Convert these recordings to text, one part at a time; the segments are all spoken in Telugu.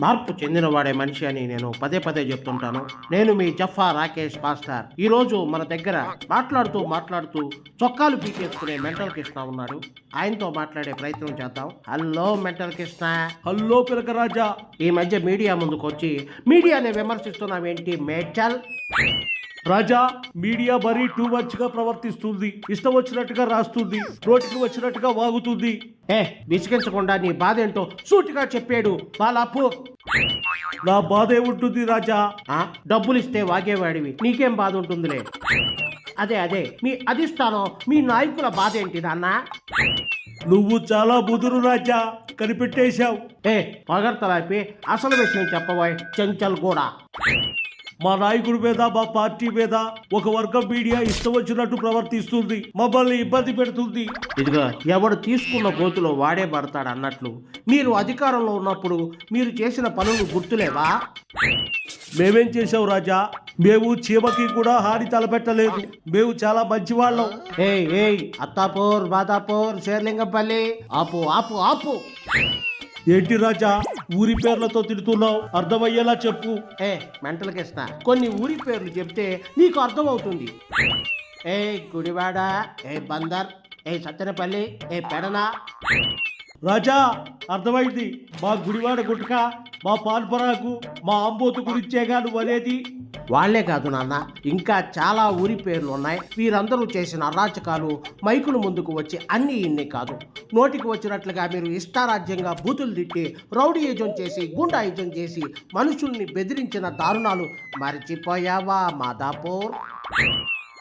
మార్పు చెందినవాడే మనిషి అని నేను పదే పదే చెప్తుంటాను. నేను మీ జఫా రాకేష్ మాస్టర్. ఈ రోజు మన దగ్గర మాట్లాడుతూ మాట్లాడుతూ చొక్కాలు పీకేసుకునే మెంటల్ కృష్ణ ఉన్నాడు. ఆయనతో మాట్లాడే ప్రయత్నం చేద్దాం. Hello mental Krishna. Hello Pilakaraja ఈ మధ్య మీడియా ముందుకు వచ్చి మీడియాని విమర్శిస్తున్నావేంటి మేడ్చల్ రాజా మీడియా మరీ టూ మచ్గా ప్రవర్తిస్తుంది. ఇష్టం వచ్చినట్టుగా రాస్తుంది. నోటికి వచ్చినట్టుగా వాగుతుంది. ఏ విసిగించకుండా నీ బాధ ఏంటో సూటిగా చెప్పాడు బాలాపూర్ నా బాధ ఏముంటుంది రాజా. ఆ, డబ్బులు ఇస్తే వాగేవాడివి. నీకేం బాధ ఉంటుందిలే. అదే అదే మీ అధిష్టానం మీ నాయకుల బాధ ఏంటి నాన్న? నువ్వు చాలా ముదురు రాజా. కనిపెట్టేశావు. ఏ పొగడ్తలాపి అసలు విషయం చెప్పబోయ్ చెంచల్ కూడా మా నాయకుడి మీద మా పార్టీ మీద ఒక వర్గం మీడియా ఇష్టం వచ్చినట్టు ప్రవర్తిస్తుంది మమ్మల్ని ఇబ్బంది పెడుతుంది. ఇదిగో ఎవడు తీసుకున్న గోతులో వాడే పడతాడు అన్నట్లు మీరు అధికారంలో ఉన్నప్పుడు మీరు చేసిన పనులు గుర్తులేవా? మేమేం చేసావు రాజా? మేము చీమకి కూడా హాని తలపెట్టలేదు. మేము చాలా మంచివాళ్ళం. ఏయ్ ఏయ్ అత్తాపూర్ బాదాపూర్ షేర్లింగంపల్లి ఆపు ఆపు ఆపు. ఏంటి రాజా? ఊరి పేర్లతో తిడుతున్నావు. అర్థమయ్యేలా చెప్పు. ఏ మెంటల్ కృష్ణ కొన్ని ఊరి పేర్లు చెప్తే నీకు అర్థమవుతుంది. ఏ గుడివాడ ఏ బందర్ ఏ సత్తెనపల్లి ఏ పెడన? రాజా అర్థమైంది. మా గుడివాడ గుట్క మా పాన్పరాకు మా అంబోతు గురించేగా నువ్వు అనేది వాళ్ళే కాదు నాన్న ఇంకా చాలా ఊరి పేర్లు ఉన్నాయి వీరందరూ చేసిన అరాచకాలు మైకుల ముందుకు వచ్చి అన్ని ఇన్ని కాదు. నోటికి వచ్చినట్లుగా మీరు ఇష్టారాజ్యంగా బూతులు తిట్టి రౌడీయుజం చేసి గుండాయుజం చేసి మనుషుల్ని బెదిరించిన దారుణాలు మరిచిపోయావా మాదాపూర్?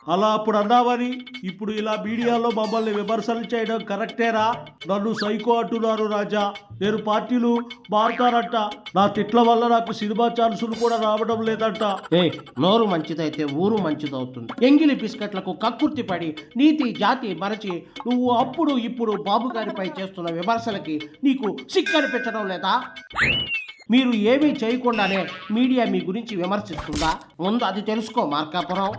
అలా అప్పుడు అన్నావని ఇప్పుడు ఇలా మీడియాలో మమ్మల్ని విమర్శలు చేయడం కరెక్టేరా? నన్ను సైకో అంటున్నారు రాజా. నేను పార్టీలు మారుతానంట. నా తిట్ల వల్ల నాకు సినిమా ఛాన్సులు కూడా రావడం లేదంట. ఏ నోరు మంచిదైతే ఊరు మంచిదవుతుంది. ఎంగిలి బిస్కెట్లకు కక్కుర్తి పడి నీతి జాతి మరచి నువ్వు అప్పుడు ఇప్పుడు బాబు గారిపై చేస్తున్న విమర్శలకి నీకు సిక్కనిపించడం లేదా? మీరు ఏమీ చేయకుండానే మీడియా మీ గురించి విమర్శిస్తుందా? ముందు అది తెలుసుకో మార్కాపురం.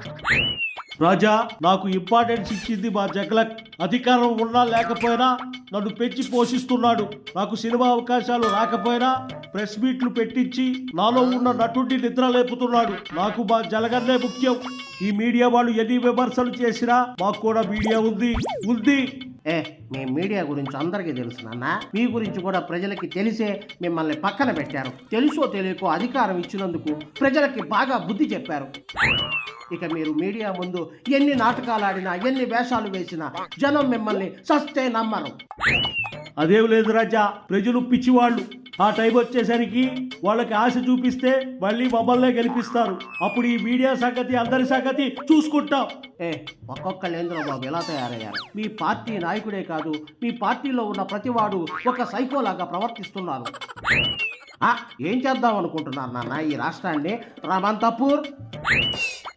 రాజా నాకు ఇంపార్టెన్స్ ఇచ్చింది మా జగలక్. అధికారం ఉన్నా లేకపోయినా నన్ను పెంచి పోషిస్తున్నాడు. నాకు సినిమా అవకాశాలు రాకపోయినా ప్రెస్ మీట్లు పెట్టించి నాలో ఉన్న నటుడిని నిద్ర లేపుతున్నాడు నాకు మా జలగన్నే ముఖ్యం. ఈ మీడియా వాళ్ళు ఎన్ని విమర్శలు చేసినా మాకు కూడా మీడియా ఉంది. ఉంది. ఏ మీ మీడియా గురించి అందరికీ తెలుసు నాన్న. మీ గురించి కూడా ప్రజలకి తెలిసే మిమ్మల్ని పక్కన పెట్టారు. తెలుసో తెలియకో అధికారం ఇచ్చినందుకు ప్రజలకి బాగా బుద్ధి చెప్పారు. ఇక మీరు మీడియా ముందు ఎన్ని నాటకాలు ఆడినా ఎన్ని వేషాలు వేసినా జనం మిమ్మల్ని సస్తే నమ్మరు. అదేం లేదు రాజా ప్రజలు పిచ్చివాళ్ళు. ఆ టైం వచ్చేసరికి వాళ్ళకి ఆశ చూపిస్తే మళ్ళీ మమ్మల్నే గెలిపిస్తారు. అప్పుడు ఈ మీడియా సంగతి అందరి సంగతి చూసుకుంటాం. ఏ ఒక్కొక్కళ్ళేంద్ర బాబు ఎలా తయారయ్యారు? మీ పార్టీ నాయకుడే కాదు మీ పార్టీలో ఉన్న ప్రతివాడు ఒక సైకోలాగా ప్రవర్తిస్తున్నారు. ఏం చేద్దాం అనుకుంటున్నారు నాన్న ఈ రాష్ట్రాన్ని? రామంతపూర్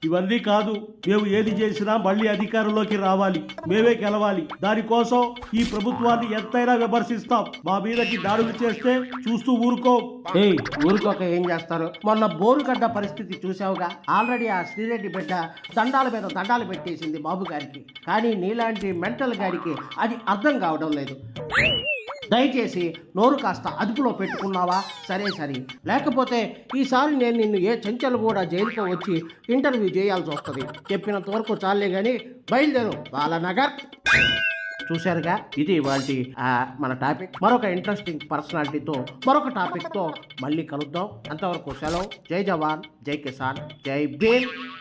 ఇవన్నీ కాదు మేము ఏది చేసినా మళ్ళీ అధికారంలోకి రావాలి. మేమే గెలవాలి. దానికోసం ఈ ప్రభుత్వాన్ని ఎంతైనా విమర్శిస్తాం. మా మీదకి దాడులు చేస్తే చూస్తూ ఊరుకో. ఏ ఊరుకోక ఏం చేస్తారు? మొన్న బోరు గడ్డ పరిస్థితి చూసావుగా ఆల్రెడీ ఆ శ్రీరెడ్డి బిడ్డ దండాల మీద దండాలు పెట్టేసింది బాబు గారికి. కానీ నీలాంటి మెంటల్ గారికి అది అర్థం కావడం లేదు. దయచేసి నోరు కాస్త అదుపులో పెట్టుకున్నావా? సరే సరే. లేకపోతే ఈసారి నేను నిన్ను ఏ చెంచలు కూడా జైలుకు వచ్చి ఇంటర్వ్యూ చేయాల్సి వస్తుంది. చెప్పినంత వరకు చాలే కానీ బయలుదేరు బాలనగర్. చూశారుగా? ఇది వాటి మన టాపిక్. మరొక ఇంట్రెస్టింగ్ పర్సనాలిటీతో మరొక టాపిక్తో మళ్ళీ కలుద్దాం. అంతవరకు సెలవు. జై జవాన్ జై కిసాన్ జై భీమ్.